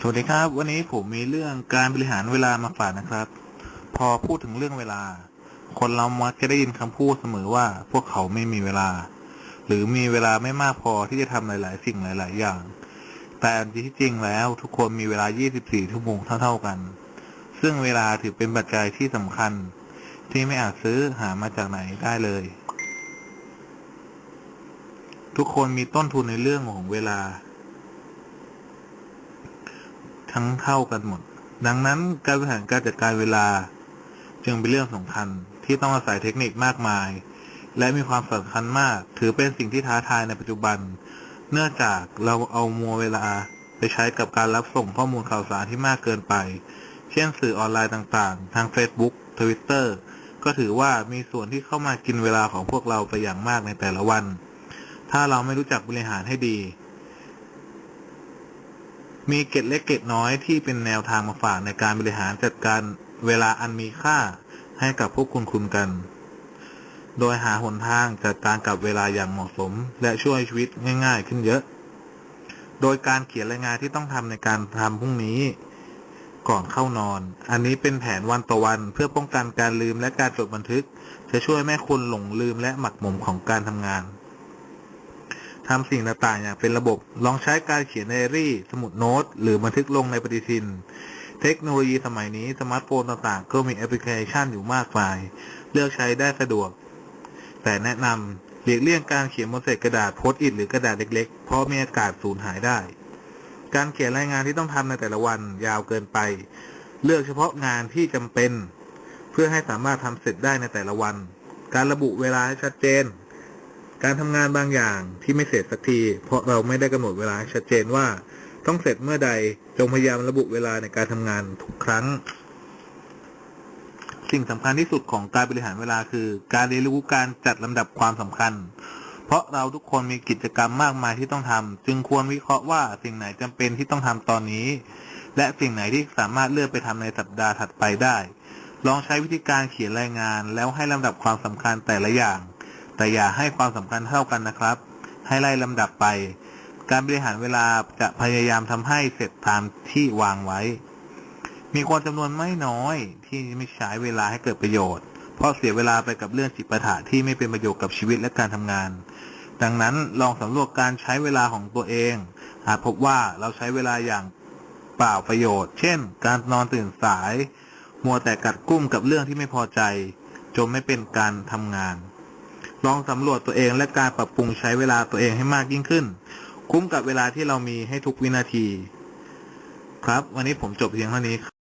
สวัสดีครับ วันนี้ผมมีเรื่องการบริหารเวลามาฝากนะครับ พอพูดถึงเรื่องเวลา คนเรามักจะได้ยินคำพูดเสมอว่า พวกเขาไม่มีเวลา หรือมีเวลาไม่มากพอที่จะทำหลาย ๆ สิ่งหลาย ๆ อย่าง แต่ที่จริงแล้วทุกคนมีเวลา 24 ชั่วโมงเท่า ๆ กัน ซึ่งเวลาถือเป็นปัจจัยที่สำคัญ ที่ไม่อาจซื้อหามาจากไหนได้เลย ทุกคนมีต้นทุนในเรื่องของเวลา ทั้งเท่ากันหมด ดังนั้นการบริหารการจัดการเวลา จึงเป็นเรื่องสำคัญที่ต้องอาศัยเทคนิคมากมาย และมีความสำคัญมาก ถือเป็นสิ่งที่ท้าทายในปัจจุบัน เนื่องจากเราเอามัวเวลาไปใช้กับการรับส่งข้อมูลข่าวสารที่มากเกินไป เช่นสื่อออนไลน์ต่างๆ ทาง Facebook Twitter ก็ถือว่ามีส่วนที่เข้ามากินเวลาของพวกเราไปอย่างมากในแต่ละวัน ถ้าเราไม่รู้จักบริหารให้ดี มีเกร็ดเล็กเกร็ดน้อยที่เป็นแนวทางมาฝากในการบริหารจัดการเวลาอันมีค่าให้กับพวกคุณคุณกัน โดยหาหนทางจัดการกับเวลาอย่างเหมาะสม และช่วยชีวิตง่ายๆขึ้นเยอะ โดยการเขียนรายงานที่ต้องทำในการทำพรุ่งนี้ ก่อนเข้านอน อันนี้เป็นแผนวันต่อวันเพื่อป้องกันการลืมและการจดบันทึก จะช่วยไม่คุณหลงลืมและหมักหมมของการทำงาน ทำสิ่งต่างๆอย่างเป็นระบบ ลองใช้การเขียนไดอารี่ สมุดโน้ต หรือบันทึกลงในปฏิทิน เทคโนโลยีสมัยนี้สมาร์ทโฟนต่างๆ ก็มีแอปพลิเคชันอยู่มากมาย เลือกใช้ได้สะดวก แต่แนะนำหลีกเลี่ยงการเขียนบนเศษกระดาษโพสต์อิทหรือกระดาษเล็กๆ เพราะมีโอกาสสูญหายได้ การเขียนรายงานที่ต้องทำในแต่ละวันยาวเกินไป เลือกเฉพาะงานที่จำเป็น เพื่อให้สามารถทำเสร็จได้ในแต่ละวัน การระบุเวลาให้ชัดเจน การทำงานบางอย่างที่ไม่เสร็จสักที เพราะเราไม่ได้กำหนดเวลาชัดเจนว่าต้องเสร็จเมื่อใดจงพยายามระบุเวลาในการทำงานทุกครั้ง สิ่งสำคัญที่สุดของการบริหารเวลาคือ การเรียนรู้การจัดลำดับความสำคัญ เพราะเราทุกคนมีกิจกรรมมากมายที่ต้องทำจึงควรวิเคราะห์ว่าสิ่งไหนจำเป็นที่ต้องทำตอนนี้ และสิ่งไหนที่สามารถเลื่อนไปทำในสัปดาห์ถัดไปได้ ลองใช้วิธีการเขียนรายงานแล้วให้ลำดับความสำคัญแต่ละอย่าง แต่อย่าให้ความสำคัญเท่ากันนะครับ ให้ไล่ลำดับไป การบริหารเวลาจะพยายามทำให้เสร็จตามที่วางไว้ มีคนจำนวนไม่น้อยที่ไม่ใช้เวลาให้เกิดประโยชน์ เพราะเสียเวลาไปกับเรื่องจิปาถะที่ไม่เป็นประโยชน์กับชีวิตและการทำงาน ดังนั้นลองสำรวจการใช้เวลาของตัวเองหากพบว่าเราใช้เวลาอย่างเปล่าประโยชน์ เช่น การนอนตื่นสาย มัวแต่กัดกุ้มกับเรื่องที่ไม่พอใจ จนไม่เป็นการทำงาน ลองสำรวจตัวเองและการปรับปรุงใช้เวลาตัวเองให้มากยิ่งขึ้น คุ้มกับเวลาที่เรามีให้ทุกวินาที ครับ วันนี้ผมจบเพียงเท่านี้